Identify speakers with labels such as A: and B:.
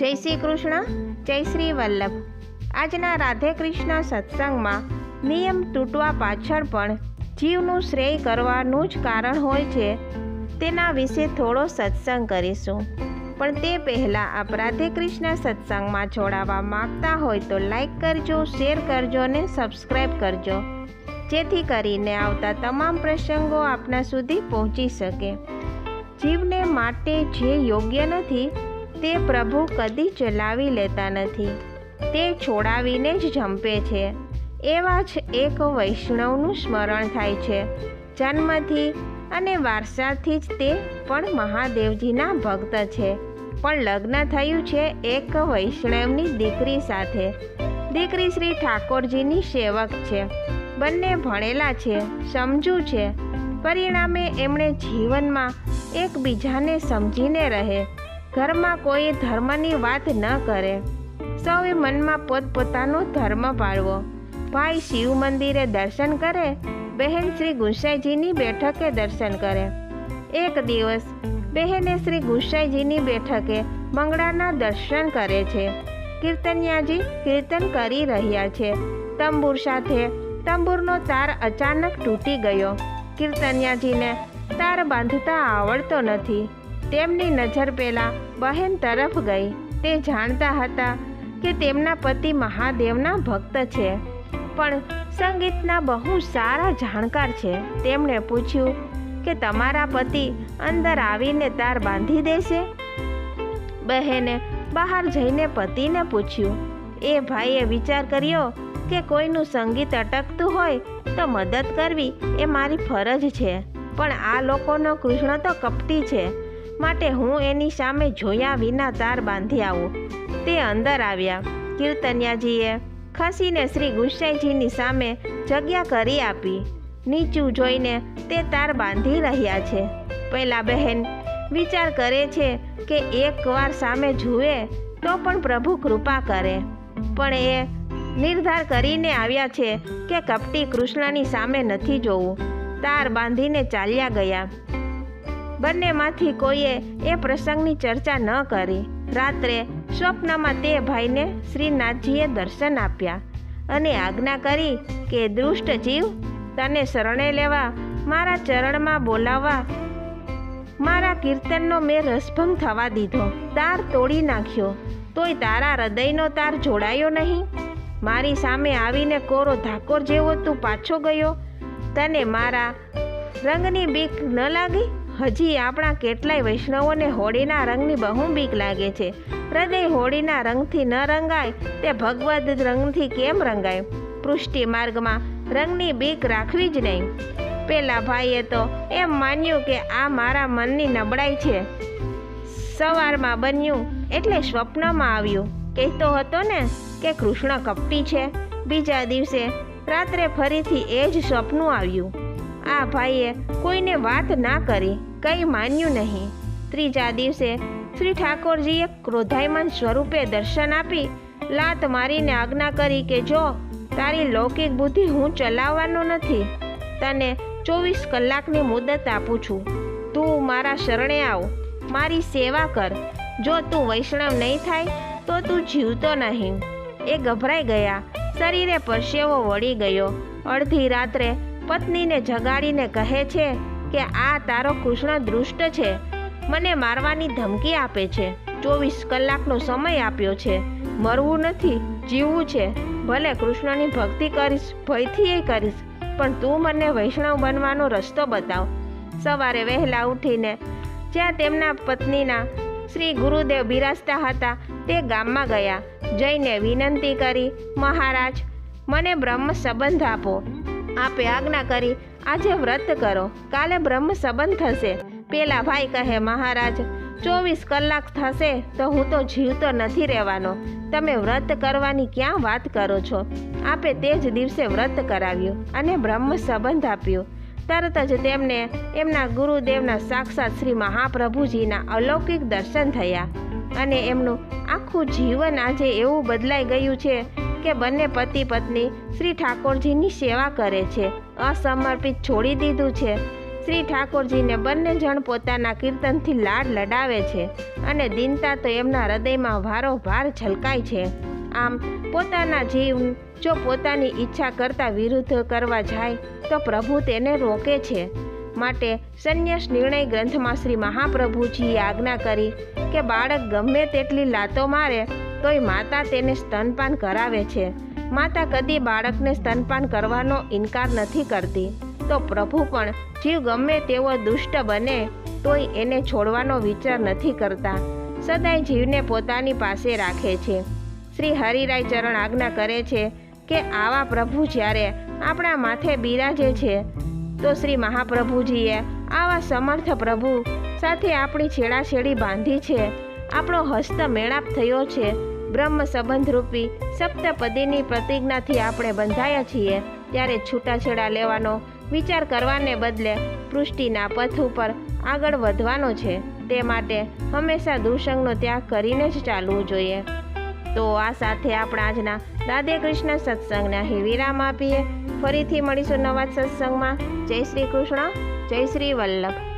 A: જય શ્રી કૃષ્ણ, જય શ્રી વલ્લભ. આજના રાધે કૃષ્ણ સત્સંગમાં નિયમ તૂટવા પાછળ પણ જીવનું શ્રેય કરવાનું જ કારણ હોય છે. તેના વિશે થોડો સત્સંગ કરીશું. પણ તે પહેલાં આપ રાધે કૃષ્ણ સત્સંગમાં જોડાવા માગતા હોય તો લાઈક કરજો, શેર કરજો અને સબસ્ક્રાઈબ કરજો. જેથી કરીને આવતા તમામ પ્રસંગો આપના સુધી પહોંચી શકે. જીવને માટે જે યોગ્ય નથી તે પ્રભુ કદી ચલાવી લેતા નથી. તે છોડાવીને જ જંપે છે. એવા જ એક વૈષ્ણવનું સ્મરણ થાય છે. જન્મથી અને વારસાથી જ તે પણ મહાદેવજીના ભક્ત છે. પણ લગ્ન થયું છે એક વૈષ્ણવની દીકરી સાથે. દીકરી શ્રી ઠાકોરજીની સેવક છે. બંને ભણેલા છે, સમજુ છે. પરિણામે એમણે જીવનમાં એકબીજાને સમજીને રહે. ઘરમાં કોઈ ધર્મની વાત ન કરે. સૌએ મનમાં પોતપોતાનો ધર્મ પાળવો. ભાઈ શિવ મંદિરે દર્શન કરે, બહેન શ્રી ગુસાઈજીની બેઠકે દર્શન કરે. એક દિવસ, બહેને શ્રી ગુસાઈજીની બેઠકે મંગળાના દર્શન કરે છે. કીર્તનિયાજી કીર્તન કરી રહ્યા છે. તંબુર સાથે તંબુરનો તાર અચાનક તૂટી ગયો. કીર્તનિયાજીને તાર બાંધતા આવડતો નથી. તેમની નજર પહેલાં બહેન તરફ ગઈ. તે જાણતા હતા કે તેમના પતિ મહાદેવના ભક્ત છે. પણ સંગીતના બહુ સારા જાણકાર છે. તેમણે પૂછ્યું કે તમારા પતિ અંદર આવીને તાર બાંધી દેશે? બહેને બહાર જઈને પતિને પૂછ્યું, એ ભાઈએ વિચાર કર્યો કે કોઈનું સંગીત અટકતું હોય તો મદદ કરવી એ મારી ફરજ છે. પણ આ લોકોનો કૃષ્ણ તો કપટી છે. માટે હું એની સામે જોયા વિના તાર બાંધી આવું. તે અંદર આવ્યા. કીર્તન્યાજીએ ખસીને શ્રી ગુસાઈજીની સામે જગ્યા કરી આપી. નીચું જોઈને તે તાર બાંધી રહ્યા છે. પહેલા બહેન વિચાર કરે છે કે એકવાર સામે જુએ તો પણ પ્રભુ કૃપા કરે. પણ એ નિર્ધાર કરીને આવ્યા છે કે કપટી કૃષ્ણની સામે નથી જોવું. તાર બાંધીને ચાલ્યા ગયા. બંનેમાંથી કોઈએ એ પ્રસંગની ચર્ચા ન કરી. રાત્રે સ્વપ્નમાં તે ભાઈને શ્રીનાથજીએ દર્શન આપ્યા અને આજ્ઞા કરી કે, દુષ્ટ જીવ, તને શરણે લેવા, મારા ચરણમાં બોલાવવા. મારા કીર્તનનો મેં રસભંગ થવા દીધો. તાર તોડી નાખ્યો. તોય તારા હૃદયનો તાર જોડાયો નહીં. મારી સામે આવીને કોરો ધાકોર જેવો તું પાછો ગયો. તને મારા રંગની બીક ન લાગી? હજી આપણા કેટલાય વૈષ્ણવોને હોળીના રંગની બહુ બીક લાગે છે. હૃદય હોળીના રંગથી ન રંગાય, તે ભગવદ રંગથી કેમ રંગાય? પૃષ્ટિ માર્ગમાં રંગની બીક રાખવી જ નહીં. પેલા ભાઈએ તો એમ માન્યું કે આ મારા મનની નબળાઈ છે. સવારમાં બન્યું એટલે સ્વપ્નમાં આવ્યું. કહેતો હતો ને કે કૃષ્ણ કપટી છે. બીજા દિવસે રાત્રે ફરીથી એ જ સ્વપ્નું આવ્યું. આ ભાઈએ કોઈને વાત ના કરી. કંઈ માન્યું નહીં. ત્રીજા દિવસે શ્રી ઠાકોરજીએ ક્રોધાયમાન સ્વરૂપે દર્શન આપી લાત મારીને આજ્ઞા કરી કે જો તારી લૌકિક બુદ્ધિ હું ચલાવવાનો નથી, તને ચોવીસ કલાકની મુદત આપું છું. તું મારા શરણે આવ. મારી સેવા કર. જો તું વૈષ્ણવ નહીં થાય, તો તું જીવતો નહીં. એ ગભરાઈ ગયા. શરીરે પરસેવો વળી ગયો. અડધી રાત્રે પત્નીને જગાડીને કહે છે કે આ તારો કૃષ્ણ દૃષ્ટ છે. મને મારવાની ધમકી આપે છે. ચોવીસ કલાકનો સમય આપ્યો છે. મરવું નથી, જીવવું છે. ભલે કૃષ્ણની ભક્તિ કરીશ, ભયથી એ કરીશ, પણ તું મને વૈષ્ણવ બનવાનો રસ્તો બતાવ. સવારે વહેલા ઉઠીને જ્યાં તેમના પત્નીના શ્રી ગુરુદેવ બિરાજતા હતા, તે ગામમાં ગયા. જઈને વિનંતી કરી, મહારાજ, મને બ્રહ્મ સંબંધ આપો. આપે આજ્ઞા કરી આજે વ્રત કરો. કાલે બ્રહ્મ સંબંધ થશે. પેલા ભાઈ કહે, મહારાજ, ચોવીસ કલાક થશે તો હું તો જીવતો નથી રહેવાનો. તમે વ્રત કરવાની ક્યાં વાત કરો છો? આપે તે જ દિવસે વ્રત કરાવ્યું અને બ્રહ્મ સંબંધ આપ્યો. તરત જ તેમને એમના ગુરુદેવના સાક્ષાત શ્રી મહાપ્રભુજીના અલૌકિક દર્શન થયા અને એમનું આખું જીવન આજે એવું બદલાઈ ગયું છે કે બંને પતિ પત્ની શ્રી ઠાકોરજીની સેવા કરે છે. અસમર્પિત છોડી દીધું છે. શ્રી ઠાકોરજીને બંને જણ પોતાના કીર્તનથી લાડ લડાવે છે અને દિનતા તો એમના હૃદયમાં વારોભાર છલકાય છે. આમ પોતાના જીવ જો પોતાની ઈચ્છા કરતાં વિરુદ્ધ કરવા જાય, તો પ્રભુ તેને રોકે છે. માટે સંન્યાસ નિર્ણય ગ્રંથમાં શ્રી મહાપ્રભુજીએ આજ્ઞા કરી કે બાળક ગમે તેટલી લાતો મારે તોય માતા તેને સ્તનપાન કરાવે છે. માતા કદી બાળકને સ્તનપાન કરવાનો ઇનકાર નથી કરતી. તો પ્રભુ પણ જીવ ગમે તેવો દુષ્ટ બને, તોય એને છોડવાનો વિચાર નથી કરતા. સદાય જીવને પોતાની પાસે રાખે છે. શ્રી હરિરાય ચરણ આજ્ઞા કરે છે કે આવા પ્રભુ જ્યારે આપણા માથે બિરાજે છે, તો શ્રી મહાપ્રભુજીએ આવા સમર્થ પ્રભુ સાથે આપણી છેડાછેડી બાંધી છે. આપણો હસ્ત મેળાપ થયો છે. બ્રહ્મ સંબંધરૂપી સપ્તપદીની પ્રતિજ્ઞાથી આપણે બંધાયા છીએ. ત્યારે છૂટાછેડા લેવાનો, વિચાર કરવાને બદલે પૃષ્ટિના પથ ઉપર આગળ વધવાનો છે. તે માટે હંમેશા દુસંગનો ત્યાગ કરીને જ ચાલવું જોઈએ. તો આ સાથે આપણા આજના રાધે કૃષ્ણ સત્સંગને અહીં વિરામ આપીએ. ફરીથી મળીશું નવા સત્સંગમાં. જય શ્રી કૃષ્ણ. જય શ્રી વલ્લભ.